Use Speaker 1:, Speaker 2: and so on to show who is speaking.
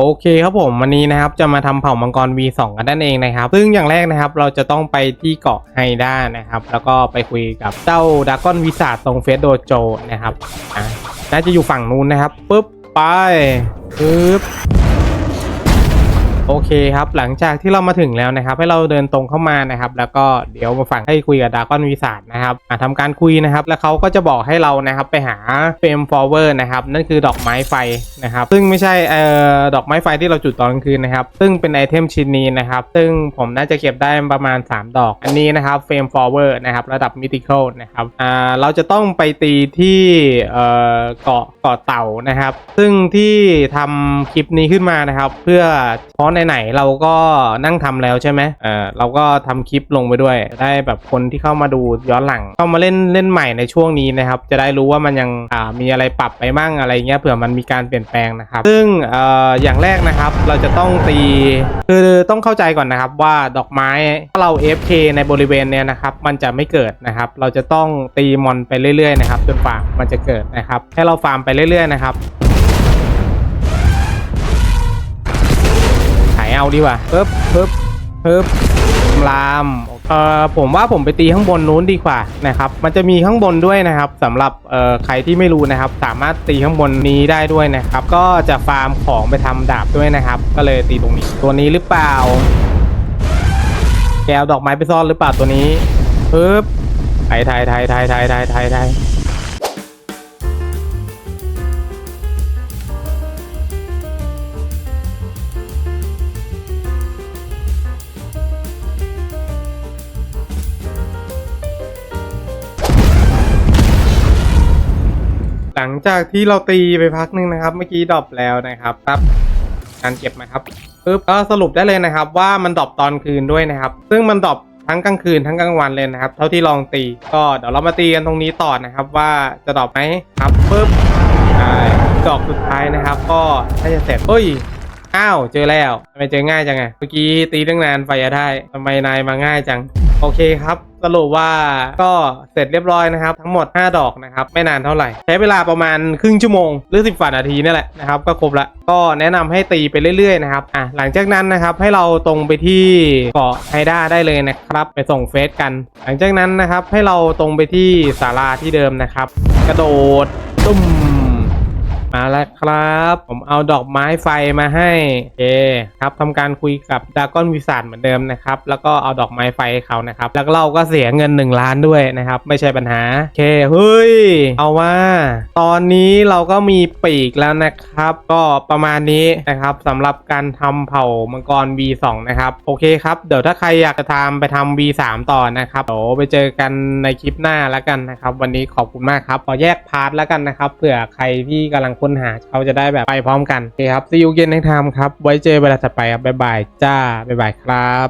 Speaker 1: โอเคครับผมวันนี้นะครับจะมาทำเผ่ามังกร V2 กันนั่นเองนะครับ ซึ่งอย่างแรกนะครับเราจะต้องไปที่เกาะไฮด้านะครับ แล้วก็ไปคุยกับเจ้าดากอนวิสาตรงเฟสโดโจนะครับน่าจะอยู่ฝั่งนู้นนะครับปุ๊บไปปึ๊บ โอเคครับหลังจากที่เรามาถึงแล้วนะครับให้เราเดินตรงเข้ามานะครับแล้วก็เดี๋ยวมาฝั่งให้คุยกับดากอนวิสาตนะครับอะทำการคุยนะครับแล้วเขาก็จะบอกให้เรานะครับไปหาเฟรมฟอร์เวอร์นะครับนั่นคือดอกไม้ไฟนะครับซึ่งไม่ใช่เอ่อดอกไม้ไฟที่เราจุดตอนกลางคืนนะครับซึ่งเป็นไอเทมชิ้นนี้นะครับซึ่งผมน่าจะเก็บได้ประมาณ 3 ดอก อันนี้นะครับเฟรมฟอร์เวอร์นะครับระดับมิติคอลนะครับอ่าเราจะต้องไปตีที่เอ่อเกาะเกาะเต่านะครับ ซึ่งที่ทำคลิปนี้ขึ้นมานะครับ เพื่อเพราะไหนๆเราก็นั่งทำแล้วใช่ไหมเออเราก็ทำคลิปลงไปด้วย ได้แบบคนที่เข้ามาดูย้อนหลังเข้ามาเล่นเล่นใหม่ในช่วงนี้นะครับ จะได้รู้ว่ามันยังอ่ามีอะไรปรับไปมั่งอะไรเงี้ยเผื่อมันมีการเปลี่ยนแปลงนะครับ ซึ่งเอ่ออย่างแรกนะครับ เราจะต้องตีคือต้องเข้าใจก่อนนะครับว่าดอกไม้ถ้าเรา FK ในบริเวณเนี้ยนะครับ มันจะไม่เกิดนะครับ เราจะต้องตีมอนไปเรื่อยๆนะครับจนกว่ามันจะเกิดนะครับ ให้เราฟาร์มไปเรื่อยๆนะครับ เอาดีกว่าปึ๊บปึ๊บปึ๊บลามเอ่อผมว่าผมไปตีข้างบนนู้นดีกว่านะครับ มันจะมีข้างบนด้วยนะครับสำหรับเอ่อใครที่ไม่รู้นะครับ สามารถตีข้างบนนี้ได้ด้วยนะครับ ก็จะฟาร์มของไปทำดาบด้วยนะครับ ก็เลยตีตรงนี้ ตัวนี้หรือเปล่า แกวดอกไม้ไปซ่อนหรือเปล่าตัวนี้ปึ๊บไทยไทยไทยไทยไทยไทยไทย หลังจากที่เราตีไปพักหนึงนะครับ เมื่อกี้ดรอปแล้วนะครับครับการเก็บมาครับปึ๊บก็สรุปได้เลยนะครับ ว่ามันดรอปตอนคืนด้วยนะครับ ซึ่งมันดรอปทั้งกลางคืนทั้งกลางวันเลยนะครับ เท่าที่ลองตีก็เดี๋ยวเรามาตีกันตรงนี้ต่อนะครับ ว่าจะดรอปไหมครับปึ๊บใช่ดอกสุดท้ายนะครับ ก็ถ้าจะเสร็จเฮ้ยอ้าวเจอแล้วทำไมเจอง่ายจังไงเมื่อกี้ตีตั้งนานไฟจะได้ทำไมนายมาง่ายจัง โอเคครับสรุปว่าก็เสร็จเรียบร้อยนะครับ ทั้งหมด 5 ดอกนะครับ ไม่นานเท่าไหร่ ใช้เวลาประมาณครึ่งชั่วโมง หรือ 10ฝ่านาทีนี่แหละนะครับ ก็ครบละก็แนะนำให้ตีไปเรื่อยๆนะครับอะหลังจากนั้นนะครับให้เราตรงไปที่เกาะไฮด้าได้เลยนะครับ ไปส่งเฟสกัน หลังจากนั้นนะครับให้เราตรงไปที่ศาลาที่เดิมนะครับ กระโดดตุ้ม มาแล้วครับ ผมเอาดอกไม้ไฟมาให้โอเคครับทำการคุยกับดากอนวิสาดเหมือนเดิมนะครับ แล้วก็เอาดอกไม้ไฟให้เขานะครับ แล้วเราก็เสียเงิน 1 ล้านด้วยนะครับ ไม่ใช่ปัญหาโอเคเฮ้ย เอาว่า ตอนนี้เราก็มีปีกแล้วนะครับ ก็ประมาณนี้นะครับสำหรับการทำเผ่ามังกร V2 นะครับ โอเคครับ เดี๋ยวถ้าใครอยากจะทำไปทำ V3 ต่อนะครับเดี๋ยวไปเจอกันในคลิปหน้าแล้วกันนะครับ วันนี้ขอบคุณมากครับขอแยกพาร์ทแล้วกันนะครับเผื่อใครที่กำลังค้นหาเขาจะได้แบบไปพร้อมกันโอเคครับซีอูเกนในทามครับไว้เจอเวลาถัดไปครับบ๊ายบายจ้าบ๊ายบายครับ